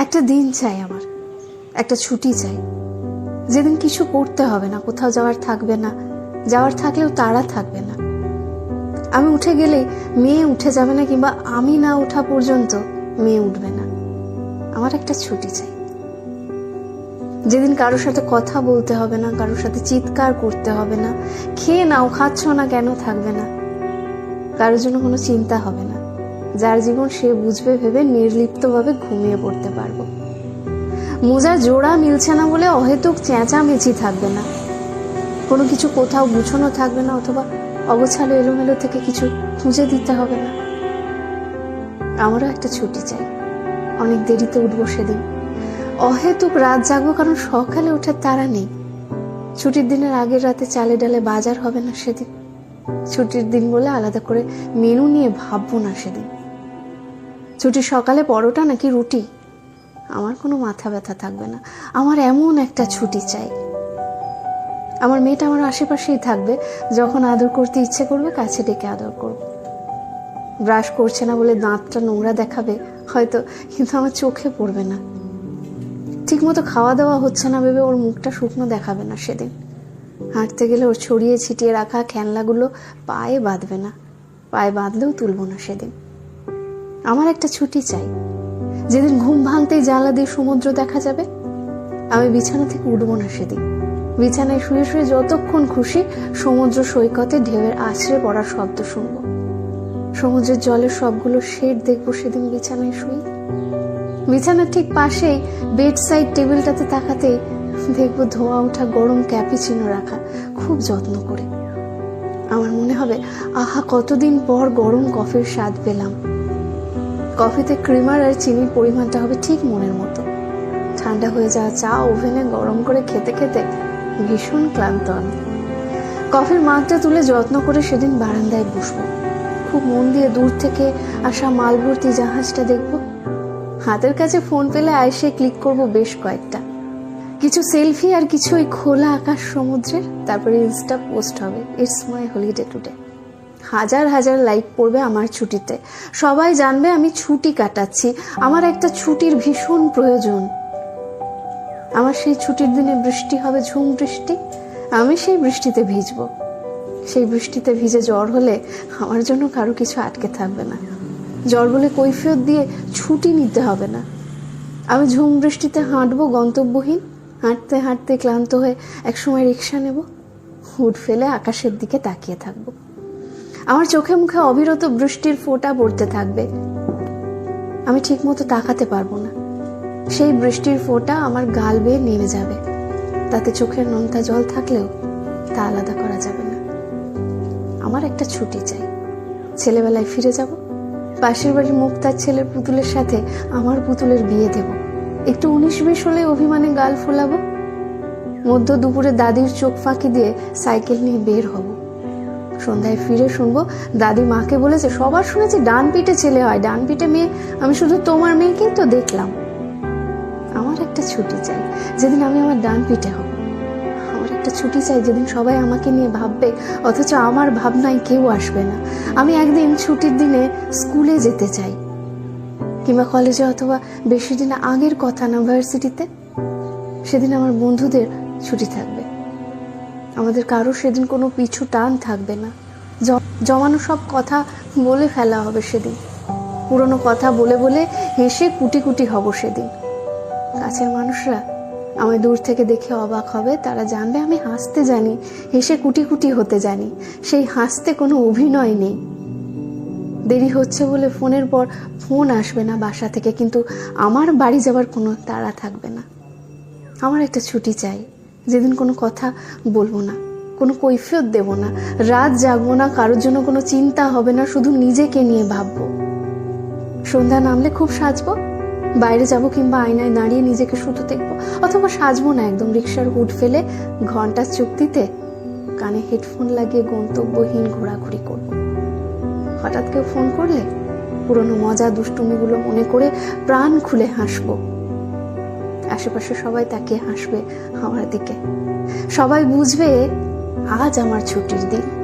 একটা দিন চাই আমার, একটা ছুটি চাই। যেদিন কিছু করতে হবে না, কোথাও যাওয়ার থাকবে না, যাওয়ার থাকলেও তারা থাকবে না। আমি উঠে গেলেই মেয়ে উঠে যাবে না কিংবা আমি না ওঠা পর্যন্ত মেয়ে উঠবে না। আমার একটা ছুটি চাই। যেদিন কারোর সাথে কথা বলতে হবে না, কারোর সাথে চিৎকার করতে হবে না, খেয়ে নাও, খাচ্ছ না কেন থাকবে না, কারোর জন্য কোনো চিন্তা হবে না। যার জীবন সে বুঝবে, ভেবে নির্লিপ্তভাবে ঘুমিয়ে পড়তে পারব। মোজা জোড়া মিলছে না বলে অহেতুক চেঁচামেচি থাকবে না। কোনো কিছু কোথাও গুছানো থাকবে না অথবা অগোছালো এলোমেলো থেকে কিছু খুঁজে দিতে হবে না। আমারও একটা ছুটি চাই। অনেক দেরিতে উঠবো সেদিন। অহেতুক রাত জাগবো কারণ সকালে ওঠার তারা নেই। ছুটির দিনের আগের রাতে চালে ডালে বাজার হবে না সেদিন। ছুটির দিন বলে আলাদা করে মেনু নিয়ে ভাববো না সেদিন। ছুটির সকালে পরোটা নাকি রুটি? আমার কোনো মাথা ব্যথা থাকবে না। আমার এমন একটা ছুটি চাই। আমার মেয়েটা আমার আশেপাশেই থাকবে। যখন আদর করতে ইচ্ছে করবে, কাছে ডেকে আদর করব। ব্রাশ করছে না বলে দাঁতটা নোংরা দেখাবে, হয়তো, কিন্তু আমার চোখে পড়বে না। ঠিকমতো খাওয়া দাওয়া হচ্ছে না ভেবে ওর মুখটা শুকনো দেখাবে না সেদিন। হাঁটতে গেলে ওর ছড়িয়ে ছিটিয়ে রাখা খেলনাগুলো পায়ে বাঁধবে না। পায়ে বাঁধলেও তুলব না সেদিন। আমার একটা ছুটি চাই। যেদিন ঘুম ভাঙতেই জানলা দিয়ে সমুদ্র দেখা যাবে, আমি বিছানা থেকে উঠবো না সেদিন। বিছানায় শুয়ে শুয়ে যতক্ষণ খুশি সমুদ্র সৈকতে ঢেউয়ের আছড়ে পড়ার শব্দ শুনব। সমুদ্রের জলের সবগুলো শেড দেখব সেদিন বিছানায় শুয়ে। বিছানার ঠিক পাশেই বেড সাইড টেবিলটাতে তাকাতেই দেখব ধোয়া ওঠা গরম ক্যাপিচিনো রাখা খুব যত্ন করে। আমার মনে হবে, আহা, কতদিন পর গরম কফির স্বাদ পেলাম। কফিতে ক্রিমার আর চিনির পরিমাণটা হবে ঠিক মনের মতো। ঠান্ডা হয়ে যাওয়া চা ওভেনে গরম করে খেতে খেতে ভীষণ ক্লান্ত আমি। কফির মাগটা তুলে যত্ন করে সেদিন বারান্দায় বসবো। খুব মন দিয়ে দূর থেকে আসা মালভর্তি জাহাজটা দেখব। হাতের কাছে ফোন পেলে আইসে ক্লিক করব বেশ কয়েকটা। কিছু সেলফি আর কিছু ওই খোলা আকাশ সমুদ্রের, তারপরে ইনস্টা পোস্ট হবে। It's my holiday today. হাজার হাজার লাইক পড়বে আমার ছুটিতে। সবাই জানবে আমি ছুটি কাটাচ্ছি। আমার একটা ছুটির ভীষণ প্রয়োজন। আমার সেই ছুটির দিনে বৃষ্টি হবে, ঝুম বৃষ্টি। আমি সেই বৃষ্টিতে ভিজবো। সেই বৃষ্টিতে ভিজে জ্বর হলে আমার জন্য কারও কিছু আটকে থাকবে না। জ্বর বলে কৈফিয়ত দিয়ে ছুটি নিতে হবে না। আমি ঝুম বৃষ্টিতে হাঁটবো, গন্তব্যহীন। হাঁটতে হাঁটতে ক্লান্ত হয়ে একসময় রিক্সা নেব। হুট ফেলে আকাশের দিকে তাকিয়ে থাকব। আমার চোখে মুখে অবিরত বৃষ্টির ফোঁটা পড়তে থাকবে। আমি ঠিকমতো তাকাতে পারব না। সেই বৃষ্টির ফোঁটা আমার গাল বেয়ে নেমে যাবে। তাতে চোখের নোনতা জল থাকলেও তা আলাদা করা যাবে না। আমার একটা ছুটি চাই। ছেলেবেলায় ফিরে যাব। পাশের বাড়ির মুক্তার ছেলের পুতুলের সাথে আমার পুতুলের বিয়ে দেব। একটু উনিশ বিশ হলে অভিমানে গাল ফোলাবো। মধ্য দুপুরে দাদির চোখ ফাঁকি দিয়ে সাইকেল নিয়ে বের হব। সন্ধ্যায় ফিরে শুনব। দাদি মাকে বলেছে, সবার শুনেছি ডান পিঠে ছেলে হয় ডান পিঠে মেয়ে। আমি শুধু তোমার মেয়েকেই তো দেখলাম। আমার একটা ছুটি চাই, যেদিন আমি আমার ডান পিঠে হব। আমার একটা ছুটি চাই, যেদিন সবাই আমাকে নিয়ে ভাববে, অথচ আমার ভাবনায় কেউ আসবে না। আমি একদিন ছুটির দিনে স্কুলে যেতে চাই, কিংবা কলেজে অথবা বেশি দিন আগের কথা না, ভার্সিটিতে। সেদিন আমার বন্ধুদের ছুটি থাকবে। আমাদের কারও সেদিন কোনো পিছু টান থাকবে না। জমানো সব কথা বলে ফেলা হবে সেদিন। পুরনো কথা বলে বলে হেসে কুটি কুটি হব সেদিন। কাছের মানুষরা আমায় দূর থেকে দেখে অবাক হবে, তারা জানবে আমি হাসতে জানি, হেসে কুটি কুটি হতে জানি। সেই হাসতে কোনো অভিনয় নেই। দেরি হচ্ছে বলে ফোনের পর ফোন আসবে না বাসা থেকে, কিন্তু আমার বাড়ি যাবার কোনো তাড়া থাকবে না। আমার একটা ছুটি চাই। যেদিন কোনো কথা বলব না, কোনো কৈফিয়ত দেব না, রাত জাগবো না, কারোর জন্য কোনো চিন্তা হবে না, শুধু নিজেকে নিয়ে ভাববো। সন্ধ্যা নামলে খুব সাজবো, বাইরে যাব কিংবা আয়নায় দাঁড়িয়ে নিজেকে শুধু দেখব, অথবা সাজবো না, একদম রিক্সার হুড ফেলে ঘণ্টার চুক্তিতে কানে হেডফোন লাগিয়ে গন্তব্যহীন ঘোরাঘুরি করব। হঠাৎ কেউ ফোন করলে পুরনো মজা, দুষ্টুমিগুলো মনে করে প্রাণ খুলে হাসবো। আশেপাশে সবাই তাকিয়ে হাসবে আমার দিকে। সবাই বুঝবে আজ আমার ছুটির দিন।